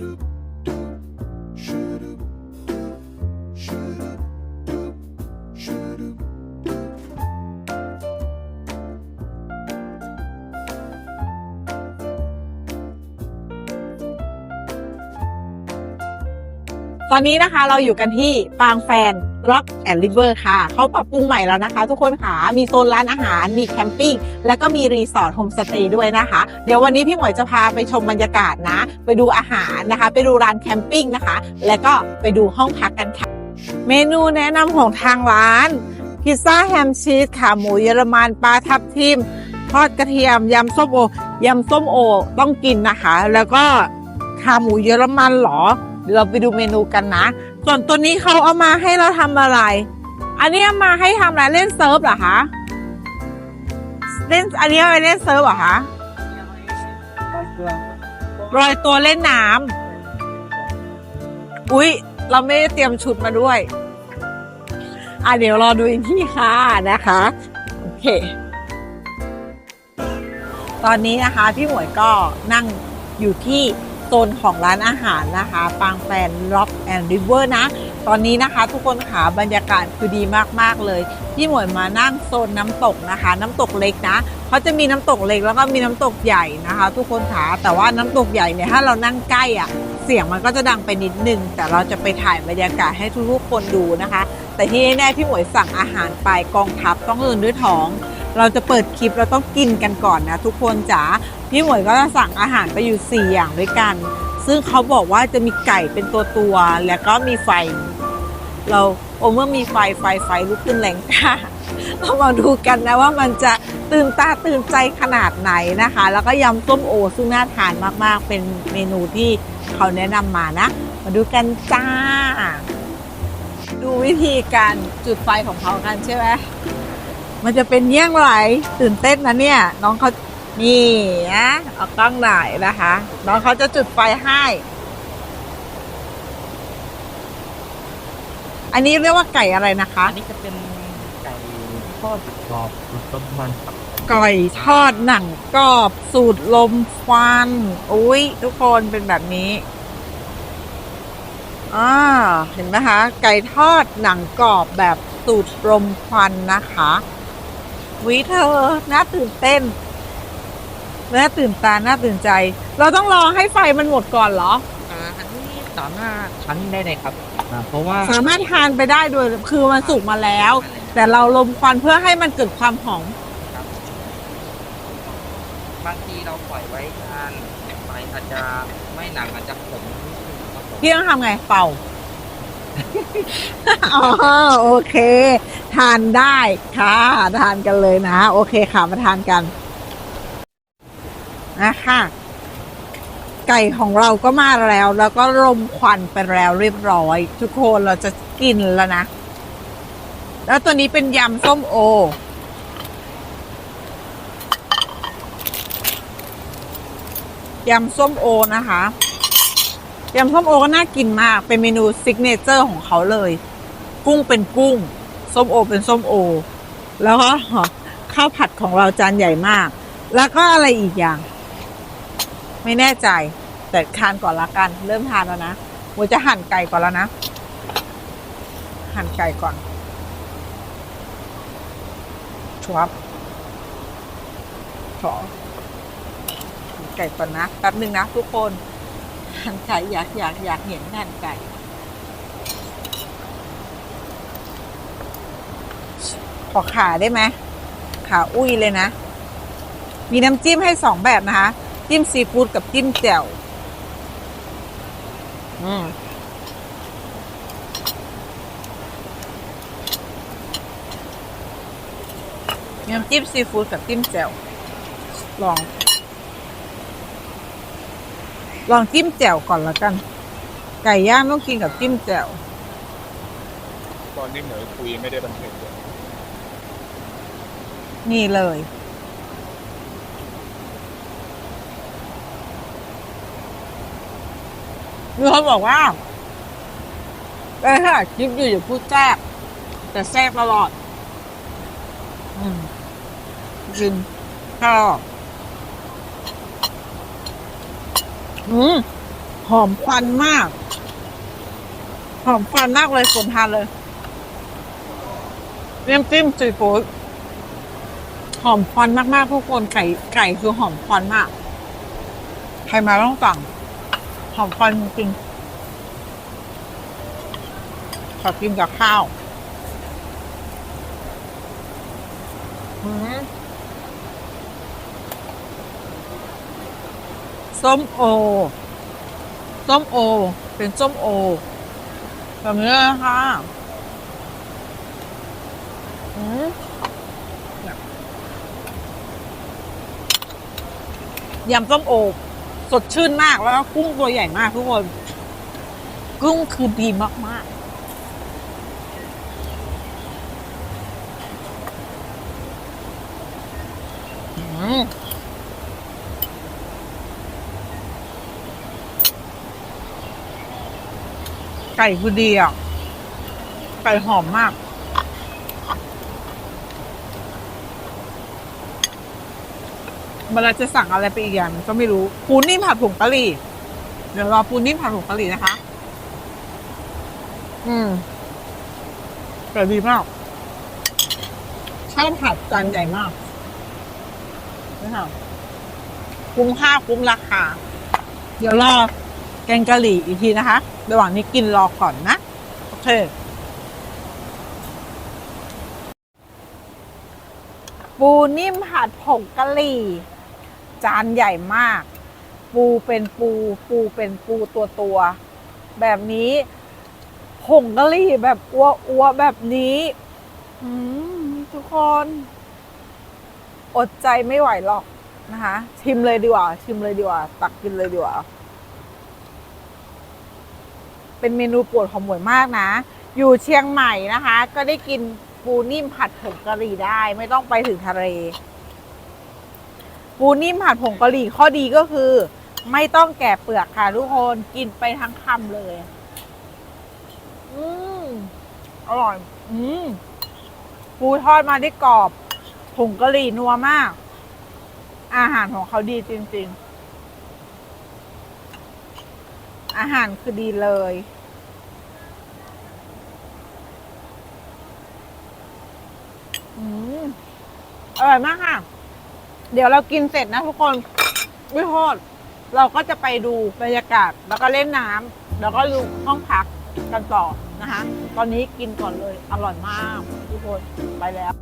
do ตอนนี้นะคะเราอยู่กันที่ปางแฟน Rock and River ค่ะ เขาปรับปรุงใหม่แล้วนะคะ ทุกคนค่ะ มีโซนร้านอาหาร มีแคมปิ้ง แล้วก็มีรีสอร์ทโฮมสเตย์ด้วยนะคะ เดี๋ยววันนี้พี่หมวยจะพาไปชมบรรยากาศนะ ไปดูอาหารนะคะ ไปดูร้านแคมปิ้งนะคะ แล้วก็ไปดูห้องพักกันค่ะ เมนูแนะนำของทางร้าน พิซซ่าแฮมชีสขาหมูเยอรมันปลาทับทิม ทอดกระเทียม ยำส้มโอ ยำส้มโอต้องกินนะคะ แล้วก็ขาหมูเยอรมันเหรอ เดี๋ยวเราไปดูเมนูกันนะ ส่วนตัวนี้เขาเอามาให้เราทำอะไร อันนี้เอามาให้ทำอะไรเล่นเซิร์ฟเหรอคะ เล่นอันนี้ไปเล่นเซิร์ฟเหรอคะรอยตัวเล่นน้ำอุ๊ย เราไม่ได้เตรียมชุดมาด้วย อะเดี๋ยวรอดูอีกที่ค่ะนะคะ โอเค ตอนนี้นะคะ พี่หมวยก็นั่งอยู่ที่ โซนของร้านอาหารนะคะปางแฟน Rock and River นะ ตอนนี้นะคะ ทุกคนขาบรรยากาศคือดีมากๆเลยพี่หมวยมานั่งโซนน้ำตกนะคะ น้ำตกเล็กนะเขาจะมีน้ำตกเล็กแล้วก็มีน้ำตกใหญ่นะคะ ทุกคนขาแต่ว่าน้ำตกใหญ่เนี่ยถ้าเรานั่งใกล้อะเสียงมันก็จะดังไปนิดนึง แต่เราจะไปถ่ายบรรยากาศให้ทุกๆคนดูนะคะ แต่ที่แน่ๆพี่หมวยสั่งอาหารไปกองทัพต้องอื่นด้วยท้อง เราจะเปิดคลิปเราต้องกินกันก่อนนะทุกคนจ๋าพี่หมวยก็จะสั่งอาหารไปอยู่ 4 อย่างด้วยกัน ซึ่งเขาบอกว่าจะมีไก่เป็นตัวตัวๆแล้วก็มีไฟ เราโอเมื่อมีไฟไฟไฟลุกขึ้นแรงกล้าเรามาดูกันนะว่ามันจะตื่นตาตื่นใจขนาดไหนนะคะ แล้วก็ยำส้มโอซึ่งน่าทานมากๆ เป็นเมนูที่เขาแนะนำมานะ มาดูกันจ้า ดูวิธีการจุดไฟของเขากันใช่ไหม มันจะเป็นเยี่ยงไรตื่นเต้นนะเนี่ย น้องเขานี่นะเอากล้องหน่อยนะคะ น้องเขาจะจุดไฟให้ อันนี้เรียกว่าไก่อะไรนะคะ อันนี้จะเป็นไก่ทอดกรอบรสต้มมันครับไก่ทอดหนังกรอบสูตรลมควันอุ้ยทุกคนเป็นแบบนี้อ่าเห็นไหมคะ ไก่ทอดหนังกรอบแบบสูตรลมควันนะคะ วิเธอน่าตื่นเต้นน่าตื่นตาน่าตื่นใจ เราต้องรอให้ไฟมันหมดก่อนเหรออ่าอันนี้สามารถชั้นได้เลยครับอ่าเพราะว่าสามารถทานไปได้โดยคือมันสุกมาแล้ว แต่เราลมควันเพื่อให้มันเกิดความหอมบางทีเราปล่อยไว้นานไฟอาจจะไม่หนังอาจจะขมนิดนึงครับผมพี่ต้องทำไงเป่า อ๋อโอเค ทานได้ค่ะ ทานกันเลยนะ โอเคค่ะ มาทานกันนะคะไก่ของเราก็มาแล้ว แล้วก็รมควันไปแล้วเรียบร้อย ทุกคนเราจะกินแล้วนะ แล้วตัวนี้เป็นยำส้มโอ ยำส้มโอนะคะ ยำส้มโอก็น่ากินมาก เป็นเมนูซิกเนเจอร์ของเขาเลย กุ้งเป็นกุ้ง ส้มโอเป็นส้มโอ แล้วก็ข้าวผัดของเราจานใหญ่มาก แล้วก็อะไรอีกอย่าง ไม่แน่ใจ แต่ทานก่อนละกัน เริ่มทานแล้วนะวัวจะหั่นไก่ก่อนแล้วนะ หั่นไก่ก่อนชวบขอหั่นไก่ก่อนนะ แป๊บหนึ่งนะทุกคน หั่นไก่อยากอยากอยากเห็นหั่นไก่ขอขาได้ไหมขาอุ้ยเลยนะ มีน้ำจิ้มให้สองแบบนะคะ จิ้มซีฟู้ดกับจิ้มแจ่วอืมน้ำจิ้มซีฟู้ดกับจิ้มแจ่วลอง ลองจิ้มแจ่วก่อนละกัน ไก่ย่างต้องกินกับจิ้มแจ่วตอนนี้เหมยคุยไม่ได้บันทึกเลยนี่เลย มีคนบอกว่าเอ้ค่ะคลิปอยู่อย่าพูดแทรกแต่แทรกตลอด อืมจริงชอบ อืมหอมควันมาก หอมควันมากเลยสมทานเลยน้ำจิ้มซีฟู้ดหอมควันมากๆทุกคนไก่ไก่คือหอมควันมาก ใครมาต้องสั่งหอมควันจริงขอกินกับข้าว อืม ส้มโอ ส้มโอ เป็นส้มโอ แบบนี้นะคะอืมยยำส้มโอ สดชื่นมากแล้วก็กุ้งตัวใหญ่มากทุกคน กุ้งคือดีมากๆอืม ไก่คือดีอะ ไก่หอมมาก เวลาจะสั่งอะไรไปอีกอย่างก็ไม่รู้ ปูนิ่มผัดผงกะหรี่ เดี๋ยวรอปูนิ่มผัดผงกะหรี่นะคะ อืมแต่ดีมากข้าวผัดจานใหญ่มากนี่ค่ะคุ้มค่าคุ้มราคา เดี๋ยวรอ กงกะหรี่อีกทีนะคะ ระหว่างนี้กินรอก่อนนะ โอเค ปูนิ่มผัดผงกะหรี่ จานใหญ่มาก ปูเป็นปู ปูเป็นปูตัวตัว แบบนี้ผงกะหรี่แบบอ้วอ้วแบบนี้ทุกคน อดใจไม่ไหวหรอกนะคะ ชิมเลยดีกว่า ชิมเลยดีกว่า ตักกินเลยดีกว่า เป็นเมนูโปรดของหมวยมากนะ อยู่เชียงใหม่นะคะ ก็ได้กินปูนิ่มผัดผงกะหรี่ได้ ไม่ต้องไปถึงทะเล ปูนิ่มผัดผงกะหรี่ข้อดีก็คือ ไม่ต้องแกะเปลือกค่ะทุกคนกินไปทั้งคำเลย อืมอร่อย อืมปูทอดมาได้กรอบผงกะหรี่นัวมาก อาหารของเขาดีจริง ๆ อาหารคือดีเลย อืมอร่อยมากค่ะ เดี๋ยวเรากินเสร็จนะทุกคนวิโทษเราก็จะไปดูบรรยากาศ แล้วก็เล่นน้ำแล้วก็ดูห้องพักกันต่อนะคะ ตอนนี้กินก่อนเลย อร่อยมากทุกคน ไปแล้ว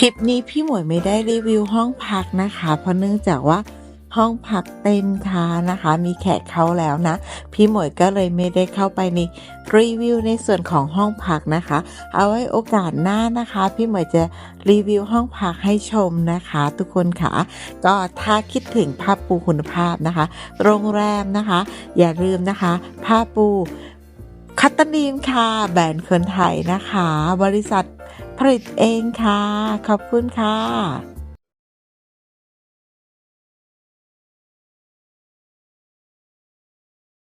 ทริปนี้พี่หมวยไม่ได้รีวิวห้องพักนะคะ เพราะเนื่องจากว่าห้องพักเต็มค่ะนะคะ มีแขกเข้าแล้วนะ พี่หมวยก็เลยไม่ได้เข้าไปในรีวิวในส่วนของห้องพักนะคะ เอาไว้โอกาสหน้านะคะ พี่หมวยจะรีวิวห้องพักให้ชมนะคะ ทุกคนค่ะ ก็ถ้าคิดถึงผ้าปูคุณภาพนะคะ โรงแรมนะคะ อย่าลืมนะคะ ผ้าปูคัตตานีมค่ะ แบรนด์คนไทยนะคะ บริษัท ผลิตเองค่ะ ขอบคุณค่ะ